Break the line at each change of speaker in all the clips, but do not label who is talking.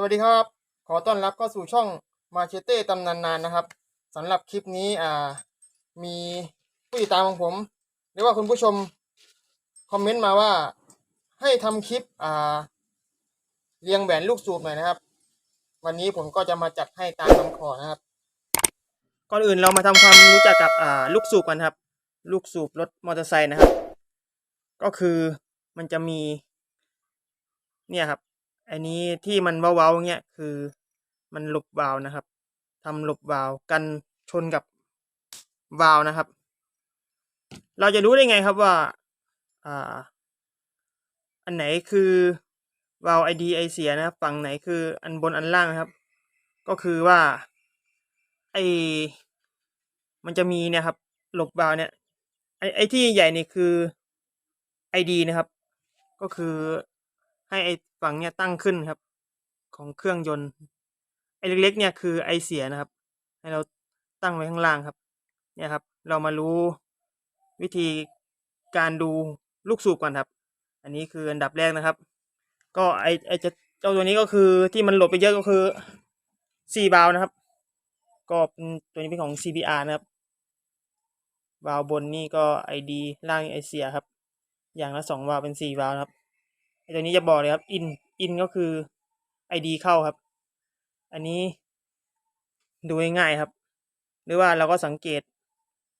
สวัสดีครับ ขอต้อนรับเข้าสู่ช่องมาเชเต้ตำนานนานนะครับสำหรับคลิปนี้อ่ามีผู้ติดตามของผมหรือว่าคุณผู้ชมคอมเมนต์มาว่าให้ทำคลิปอ่าเรียงแหวนลูกสูบหน่อยนะครับ วันนี้ผมก็จะมาจัดให้ตามคำขอนะครับก่อนอื่นเรามาทำความรู้จักกับอ่าลูกสูบกันครับ ลูกสูบรถมอเตอร์ไซค์นะครับ ก็คือมันจะมี เนี่ยครับ อันนี้ที่มันเว้าๆเงี้ยคือมันหลบวาล์วนะครับทำหลบวาล์วกันชนกับวาล์วนะครับ เราจะรู้ได้ไงครับว่าอ่า อันไหนคือวาล์วไอดีไอเสียนะครับ ฝั่งไหนคืออันบนอันล่างนะครับ ก็คือว่าไอมันจะมีเนี่ยครับ หลบวาล์วเนี่ยไอไอที่ใหญ่นี่คือไอดีนะครับ ก็คือให้ไอ ฝั่งเนี่ยตั้งขึ้นครับ ของเครื่องยนต์ ไอเล็ก ๆ เนี่ยคือไอเสียนะครับ ให้เราตั้งไว้ข้างล่างครับ เนี่ยครับ เรามารู้วิธีการดูลูกสูบก่อนครับ อันนี้คืออันดับแรกนะครับ ก็ไอไอจะเจ้าตัวนี้ก็คือที่มันหลบไปเยอะก็คือสี่บาล์วนะครับ ก็เป็นตัวนี้เป็นของ CBR นะครับวาล์วบนนี่ก็ ID ล่างไอเสียครับ อย่างละสองวาล์วเป็นสี่วาล์วครับ ตัวนี้จะบอกเลยครับ in in ก็คือ ID เข้าครับ อันนี้ดูง่ายๆครับ หรือว่าเราก็สังเกต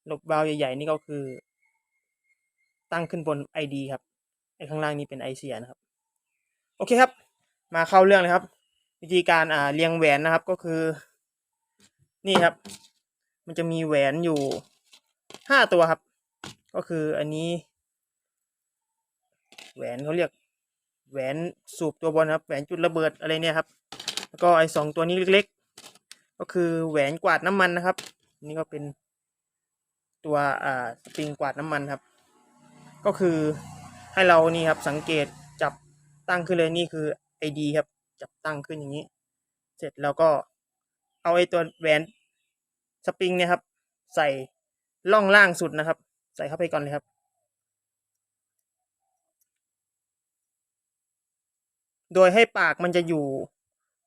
หลบวาวใหญ่ๆนี่ก็คือ ตั้งขึ้นบน ID ครับไอ้ข้างล่างนี้เป็นไอเสียนะครับ โอเคครับ มาเข้าเรื่องเลยครับ วิธีการอ่าเรียงแหวนนะครับก็คือ นี่ครับ มันจะมีแหวนอยู่ห้าตัวครับ ก็คืออันนี้ แหวนเขาเรียก แหวนสูบตัวบนครับแหวนจุดระเบิดอะไรเนี่ยครับแล้วก็ไอ้สองตัวนี้เล็ก ๆ ก็คือแหวนกวาดน้ำมันนะครับ นี่ก็เป็นตัวอ่าสปริงกวาดน้ำมันครับ ก็คือให้เรานี่ครับสังเกตจับตั้งขึ้นเลยนี่คือ ID ครับ จับตั้งขึ้นอย่างนี้ เสร็จแล้วก็เอาไอ้ตัวแหวนสปริงเนี่ยครับ ใส่ล่องล่างสุดนะครับ ใส่เข้าไปก่อนเลยครับ โดยให้ปากมันจะอยู่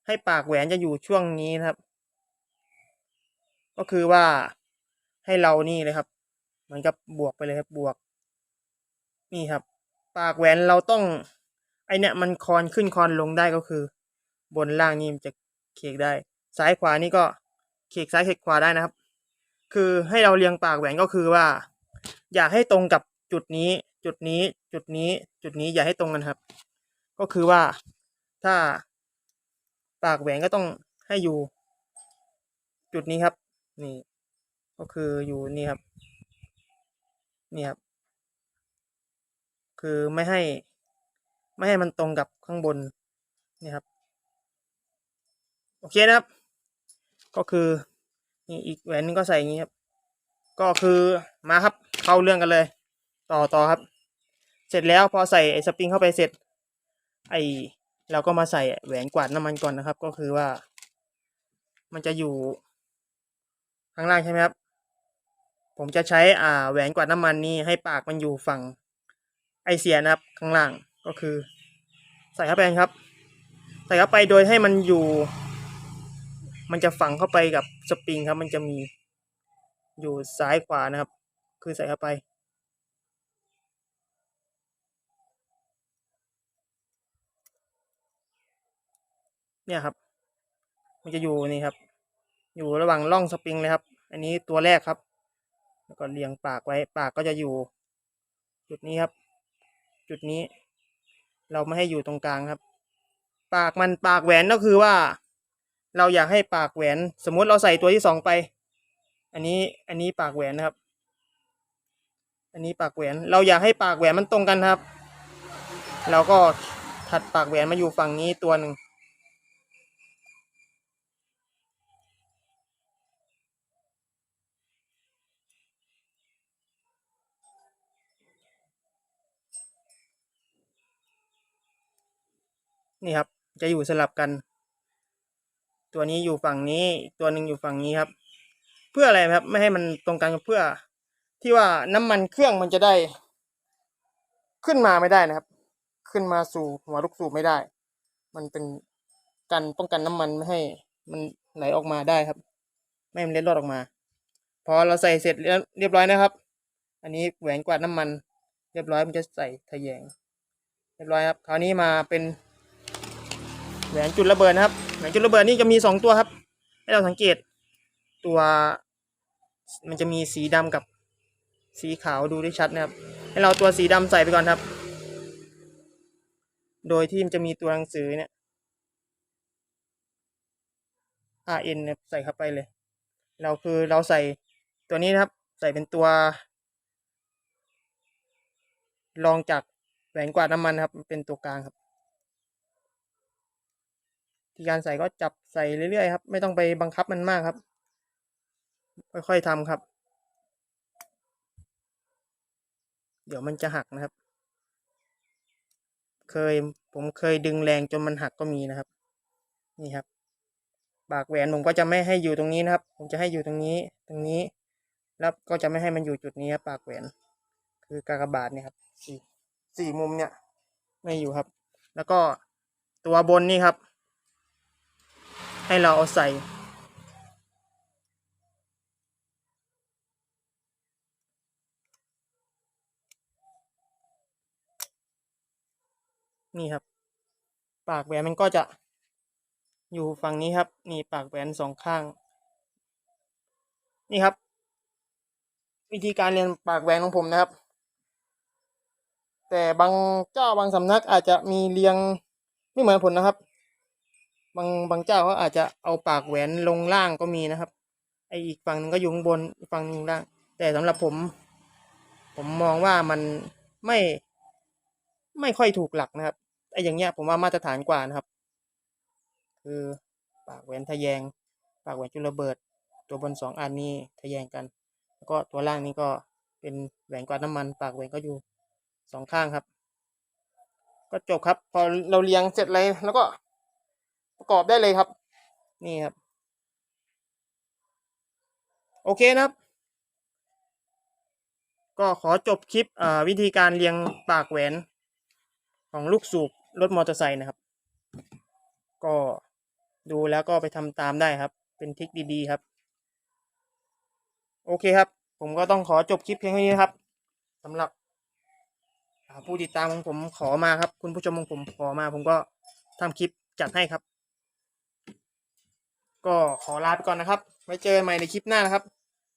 ให้ปากแหวนจะอยู่ช่วงนี้นะครับ ก็คือว่าให้เรานี่เลยครับเหมือนกับบวกไปเลยครับบวก นี่ครับ ปากแหวนเราต้องไอเนี่ยมันคอนขึ้นคอนลงได้ก็คือ บนล่างนี่มันจะเคกได้ ซ้ายขวานี่ก็เคกซ้ายเคกขวาได้นะครับ คือให้เราเรียงปากแหวนก็คือว่า อย่าให้ตรงกับจุดนี้ จุดนี้ จุดนี้ จุดนี้อย่าให้ตรงกันครับ ก็คือว่า ถ้าปากแหวนก็ต้องให้อยู่ จุดนี้ครับ นี่ ก็คืออยู่นี่ครับ นี่ครับ คือไม่ให้ ไม่ให้มันตรงกับข้างบนนี่ครับ โอเคนะครับ ก็คือนี่อีกแหวนนึงก็ใส่อย่างนี้ครับ ก็คือมาครับ เข้าเรื่องกันเลย ต่อต่อครับ เสร็จแล้วพอใส่ไอ้สปริงเข้าไปเสร็จ ไอ เราก็มาใส่แหวนกวาดน้ำมันก่อนนะครับ ก็คือว่า มันจะอยู่ข้างล่างใช่ไหมครับ ผมจะใช้อ่าแหวนกวาดน้ำมันนี้ให้ปากมันอยู่ฝั่งไอเสียนะครับ ข้างล่างก็คือ ใส่เข้าไปครับ ใส่เข้าไปโดยให้มันอยู่ มันจะฝังเข้าไปกับสปริงครับ มันจะมีอยู่ซ้ายขวานะครับ คือใส่เข้าไป เนี่ยครับ มันจะอยู่นี่ครับ อยู่ระหว่างร่องสปริงเลยครับ อันนี้ตัวแรกครับ แล้วก็เรียงปากไว้ ปากก็จะอยู่ จุดนี้ครับ จุดนี้ เราไม่ให้อยู่ตรงกลางครับ ปากมันปากแหวนก็คือว่า เราอยากให้ปากแหวน สมมุติเราใส่ตัวที่สองไป อันนี้อันนี้ปากแหวนนะครับ อันนี้ปากแหวน เราอยากให้ปากแหวนมันตรงกันครับ เราก็ถัดปากแหวนมาอยู่ฝั่งนี้ตัวหนึ่ง นี่ครับ จะอยู่สลับกัน ตัวนี้อยู่ฝั่งนี้ ตัวหนึ่งอยู่ฝั่งนี้ครับ เพื่ออะไรครับ ไม่ให้มันตรงกันเพื่อ ที่ว่าน้ำมันเครื่องมันจะได้ ขึ้นมาไม่ได้นะครับ ขึ้นมาสู่หัวลูกสูบไม่ได้ มันเป็นกันป้องกันน้ำมันไม่ให้ มันไหลออกมาได้ครับ ไม่ให้มันเล็ดรอดออกมา พอเราใส่เสร็จเรียบร้อยนะครับ อันนี้แหวนกวาดน้ำมัน เรียบร้อยมันจะใส่ทะแยงเรียบร้อยครับ คราวนี้มาเป็น แหวนจุดระเบิดนะครับแหวนจุดระเบิดนี่จะมีสองตัวครับ ให้เราสังเกต ตัว มันจะมีสีดำกับสีขาวดูได้ชัดนะครับ ให้เราตัวสีดำใส่ไปก่อนครับ โดยที่มันจะมีตัวหนังสือเนี่ย RN เนี่ยใส่เข้าไปเลย เราคือเราใส่ตัวนี้นะครับ ใส่เป็นตัว รองจากแหวนกวาดน้ำมันครับ เป็นตัวกลางครับ ที่การใส่ก็จับใส่เรื่อยๆครับ ไม่ต้องไปบังคับมันมากครับ ค่อยๆทำครับ เดี๋ยวมันจะหักนะครับ เคยผมเคยดึงแรงจนมันหักก็มีนะครับ นี่ครับปากแหวนผมก็จะไม่ให้อยู่ตรงนี้นะครับ ผมจะให้อยู่ตรงนี้ ตรงนี้ แล้วก็จะไม่ให้มันอยู่จุดนี้ครับปากแหวน คือกากบาทเนี่ยครับสี่สี่มุมเนี่ย ไม่อยู่ครับ แล้วก็ตัวบนนี่ครับ ให้เราเอาใส่นี่ครับ ปากแหวนมันก็จะอยู่ฝั่งนี้ครับ นี่ปากแหวนสองข้าง นี่ครับ วิธีการเรียนปากแหวนของผมนะครับ แต่บางเจ้าบางสำนักอาจจะมีเรียงไม่เหมือนผมนะครับ บางบางเจ้าเขาอาจจะเอาปากแหวนลงล่างก็มีนะครับ ไออีกฝั่งหนึงก็อยู่ข้างบนอีกฝั่งหนึงล่าง แต่สำหรับผม ผมมองว่ามันไม่ ไม่ค่อยถูกหลักนะครับไออย่างเงี้ยผมว่ามาตรฐานกว่านะครับ คือปากแหวนทะแยง ปากแหวนจุลระเบิด ตัวบนสองอันนี้ทะแยงกัน แล้วก็ตัวล่างนี้ก็เป็นแหวนกวาดน้ำมัน ปากแหวนก็อยู่สองข้างครับ ก็จบครับ พอเราเรียงเสร็จเลยแล้วก็ กอบได้เลยครับ นี่ครับ โอเคนะครับ ก็ขอจบคลิปวิธีการเรียงปากแหวนของลูกสูบรถมอเตอร์ไซค์นะครับ ก็ดูแล้วก็ไปทำตามได้ครับ เป็นทริคดีๆครับ โอเคครับ ผมก็ต้องขอจบคลิปเพียงเท่านี้ครับสำหรับผู้ติดตามของผมขอมาครับ คุณผู้ชมของผมขอมา ผมก็ทำคลิปจัดให้ครับ ก็ขอลาไปก่อนนะครับ ไว้เจอกันใหม่ในคลิปหน้านะครับ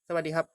สวัสดีครับ